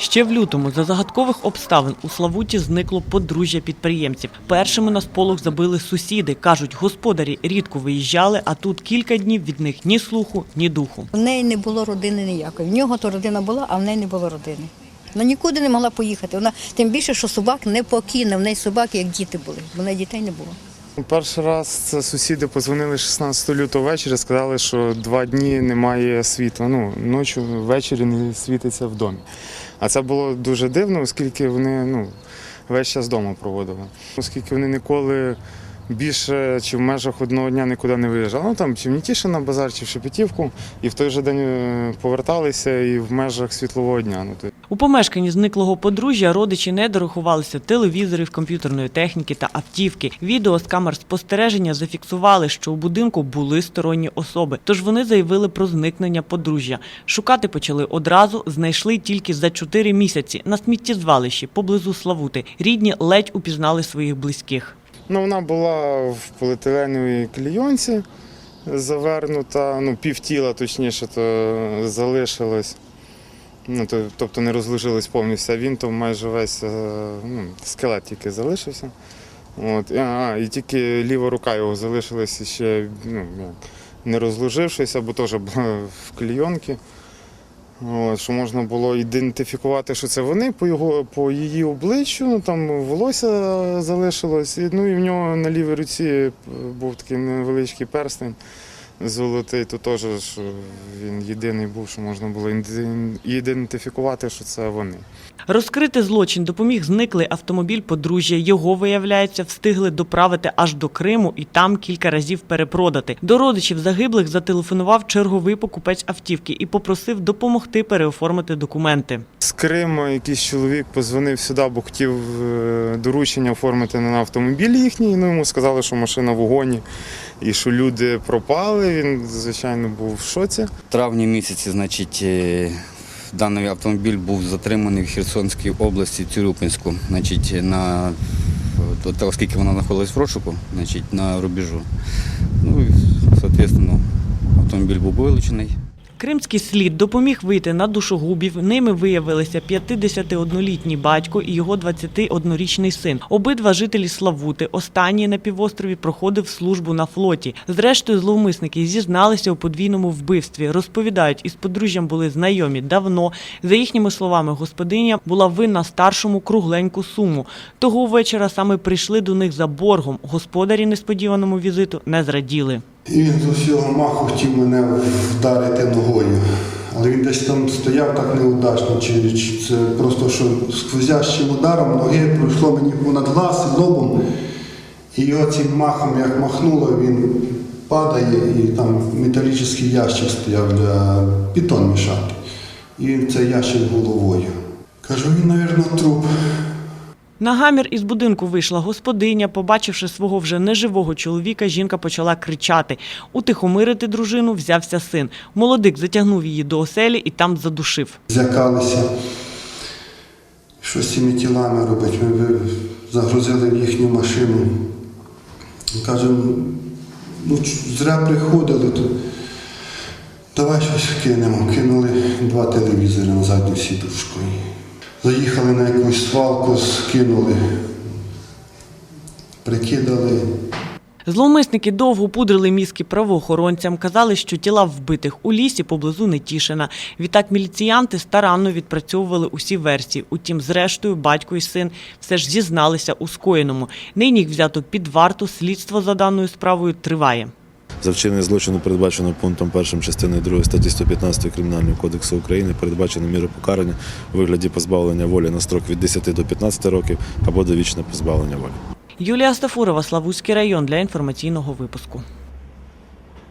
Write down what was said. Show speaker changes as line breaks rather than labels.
Ще в лютому за загадкових обставин у Славуті зникло подружжя підприємців. Першими на сполох забили сусіди. кажуть, господарі рідко виїжджали, а тут кілька днів від них ні слуху, ні духу.
В неї не було родини ніякої. В нього то родина була, а в неї не було родини. Вона нікуди не могла поїхати. Вона тим більше, що собак не покине. В неї собаки як діти були. В неї дітей не було.
Перший раз це сусіди позвонили 16 лютого ввечері, сказали, що два дні немає світла. Ну, ночі ввечері не світиться в домі. А це було дуже дивно, оскільки вони ну, весь час вдома проводили. Оскільки вони ніколи більше чи в межах одного дня нікуди не виїжджали. Ну там чи в Нітішин на базар, чи в Шепетівку, і в той же день е, поверталися і в межах світлового дня. Ну,
У помешканні зниклого подружжя родичі не дорахувалися телевізорів, комп'ютерної техніки та автівки. Відео з камер спостереження зафіксували, що у будинку були сторонні особи. Тож вони заявили про зникнення подружжя. Шукати почали одразу, знайшли тільки за чотири місяці на сміттєзвалищі поблизу Славути. Рідні ледь упізнали своїх близьких.
Ну, вона була в поліетиленовій клійонці завернута, ну, півтіла, точніше, то залишилось. Ну, то, тобто не розложилось повністю, а він то майже весь е, ну, скелет тільки залишився. От, а, і тільки ліва рука його залишилася ще ну, не розложившися, бо теж була в клійонці. Що можна було ідентифікувати, що це вони по його по її обличчю, ну там волосся залишилось. Ну і в нього на лівій руці е, був такий невеличкий перстень золотий, то теж він єдиний був, що можна було іде- ідентифікувати, що це вони.
Розкрити злочин допоміг зниклий автомобіль подружжя. Його, виявляється, встигли доправити аж до Криму і там кілька разів перепродати. До родичів загиблих зателефонував черговий покупець автівки і попросив допомогти переоформити документи.
З Криму якийсь чоловік позвонив сюди, бо хотів е, доручення оформити на автомобіль їхній. Ну йому сказали, що машина в угоні і що люди пропали. Він, звичайно, був в шоці.
В травні місяці, значить, е, даний автомобіль був затриманий в Херсонській області, Цюрюпинську, значить, на оскільки вона знаходилась в розшуку, значить, на рубежу. Ну, і, соответственно, автомобіль був вилучений.
Кримський слід допоміг вийти на душогубів. Ними виявилися 51-літній батько і його 21-річний син. Обидва жителі Славути. Останній на півострові проходив службу на флоті. Зрештою, зловмисники зізналися у подвійному вбивстві. Розповідають, із подружжям були знайомі давно. За їхніми словами, господиня була винна старшому кругленьку суму. Того вечора саме прийшли до них за боргом. Господарі несподіваному візиту не зраділи.
І він з усього маху хотів мене вдарити ногою. Але він десь там стояв так неудачно, чи, чи це просто що сквозящим ударом ноги пройшло мені понад глаз лобом. І його цим махом, як махнуло, він падає і там металічний ящик стояв для бетон мішати. І він цей ящик головою. Кажу, він, мабуть, труп.
На гамір із будинку вийшла господиня. Побачивши свого вже неживого чоловіка, жінка почала кричати. Утихомирити дружину взявся син. Молодик затягнув її до оселі і там задушив.
злякалися. Що з цими тілами робити? Ми загрузили в їхню машину. Кажемо, ну зря приходили, то давай щось кинемо. Кинули два телевізори на задню сідушку. Заїхали на якусь свалку, скинули, прикидали.
Зловмисники довго пудрили мізки правоохоронцям, казали, що тіла вбитих у лісі поблизу Нетішина. Відтак міліціянти старанно відпрацьовували усі версії. Утім, зрештою, батько і син все ж зізналися у скоєному. Нині їх взято під варту. Слідство за даною справою триває.
За вчинення злочину передбачено пунктом 1 частини 2 статті 115 Кримінального кодексу України передбачено міру покарання у вигляді позбавлення волі на строк від 10 до 15 років або довічне позбавлення волі.
Юлія Стафурова, Славутський район для інформаційного випуску.